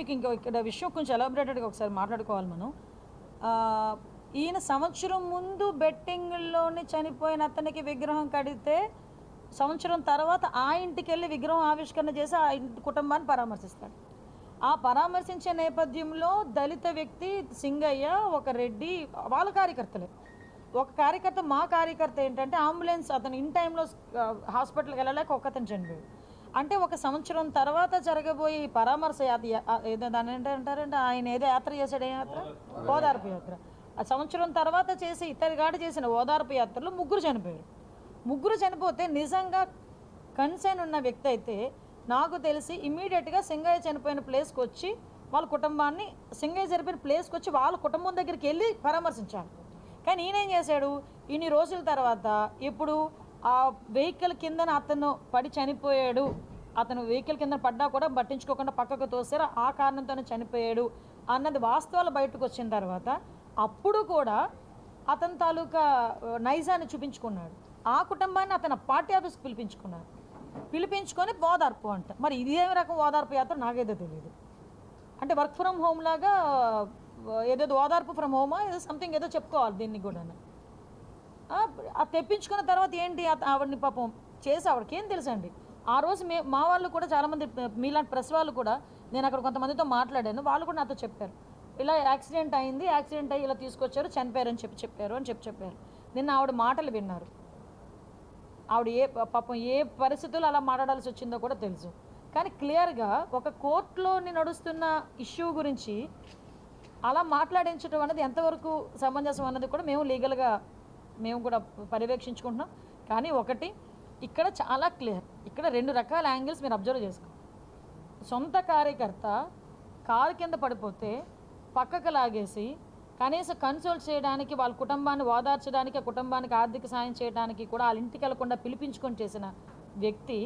మీకు ఇంకా ఇక్కడ విషయం కొంచెం ఎలాబరేటెడ్గా ఒకసారి మాట్లాడుకోవాలి మనం. ఈయన సంవత్సరం ముందు బెట్టింగ్లోనే చనిపోయిన అతనికి విగ్రహం కడితే సంవత్సరం తర్వాత ఆ ఇంటికి వెళ్ళి విగ్రహం ఆవిష్కరణ చేసి ఆ ఇంటి కుటుంబాన్ని పరామర్శిస్తాడు. ఆ పరామర్శించే నేపథ్యంలో దళిత వ్యక్తి సింగయ్య ఒక రెడ్డి వాళ్ళ కార్యకర్తలే. ఒక కార్యకర్త మా కార్యకర్త ఏంటంటే అంబులెన్స్ అతను ఇన్ టైంలో హాస్పిటల్కి వెళ్ళలేక ఒక్కతను చనిపోయాడు. అంటే ఒక సంవత్సరం తర్వాత జరగబోయే ఈ పరామర్శ యాత్ర దాని ఏంటంటారంటే ఆయన ఏదో యాత్ర చేశాడు ఏ యాత్ర? ఓదార్పు యాత్ర. ఆ సంవత్సరం తర్వాత చేసి ఇతరిగాడు చేసిన ఓదార్పు యాత్రలో ముగ్గురు చనిపోయారు. ముగ్గురు చనిపోతే నిజంగా కన్సర్న్ ఉన్న వ్యక్తి అయితే నాకు తెలిసి ఇమీడియట్గా సింగయ్య చనిపోయిన ప్లేస్కి వచ్చి వాళ్ళ కుటుంబాన్ని సింగయ్య చనిపోయిన ప్లేస్కి వచ్చి వాళ్ళ కుటుంబం దగ్గరికి వెళ్ళి పరామర్శించాలి. కానీ ఈయనేం చేశాడు? ఇన్ని రోజుల తర్వాత ఇప్పుడు ఆ వెహికల్ కిందన అతను పడి చనిపోయాడు. అతను వెహికల్ కింద పడ్డా కూడా పట్టించుకోకుండా పక్కకు తోసారు ఆ కారణంతోనే చనిపోయాడు అన్నది వాస్తవాలు బయటకు వచ్చిన తర్వాత అప్పుడు కూడా అతని తాలూకా నైజాన్ని చూపించుకున్నాడు. ఆ కుటుంబాన్ని అతను పార్టీ ఆఫీస్కి పిలిపించుకున్నాడు పిలిపించుకొని ఓదార్పు అంట. మరి ఇదేమి రకం ఓదార్పు యాత్ర? నాకైతే తెలియదు అంటే వర్క్ ఫ్రమ్ హోమ్ లాగా ఏదేదో ఓదార్పు ఫ్రమ్ హోమా? ఏదో సంథింగ్ ఏదో చెప్పుకోవాలి దీన్ని కూడా తెప్పించుకున్న తర్వాత ఏంటి? ఆవిడని పాపం చేసి ఆవిడకి ఏం తెలుసండి? ఆ రోజు మే మా వాళ్ళు కూడా చాలామంది మీలాంటి ప్రెస్ వాళ్ళు కూడా నేను అక్కడ కొంతమందితో మాట్లాడాను. వాళ్ళు కూడా నాతో చెప్పారు. ఇలా యాక్సిడెంట్ అయింది యాక్సిడెంట్ అయ్యి ఇలా తీసుకొచ్చారు చనిపోయారని చెప్పి చెప్పారు అని చెప్పి చెప్పారు. నిన్న ఆవిడ మాటలు విన్నారు. ఆవిడ ఏ పాపం ఏ పరిస్థితుల్లో అలా మాట్లాడాల్సి వచ్చిందో కూడా తెలుసు. కానీ క్లియర్గా ఒక కోర్టులోని నడుస్తున్న ఇష్యూ గురించి అలా మాట్లాడించడం అనేది ఎంతవరకు సమంజసం అన్నది కూడా మేము లీగల్గా మేము కూడా పర్యవేక్షించుకుంటున్నాం. కానీ ఒకటి ఇక్కడ చాలా క్లియర్. ఇక్కడ రెండు రకాల యాంగిల్స్ మీరు అబ్జర్వ్ చేసుకో. సొంత కార్యకర్త కారు కింద పడిపోతే పక్కకు లాగేసి కనీసం కన్సోల్ చేయడానికి వాళ్ళ కుటుంబాన్ని ఓదార్చడానికి ఆ కుటుంబానికి ఆర్థిక సాయం చేయడానికి కూడా వాళ్ళ ఇంటికి వెళ్ళకుండా పిలిపించుకొని చేసిన వ్యక్తి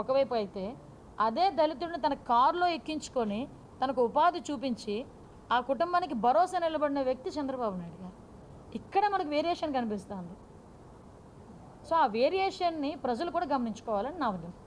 ఒకవైపు అయితే అదే దళితుడిని తన కారులో ఎక్కించుకొని తనకు ఉపాధి చూపించి ఆ కుటుంబానికి భరోసా నిలబడిన వ్యక్తి చంద్రబాబు నాయుడు గారు. ఇక్కడ మనకు వేరియేషన్ కనిపిస్తుంది. సో ఆ వేరియేషన్ని ప్రజలు కూడా గమనించుకోవాలని నా ఉద్దేశం.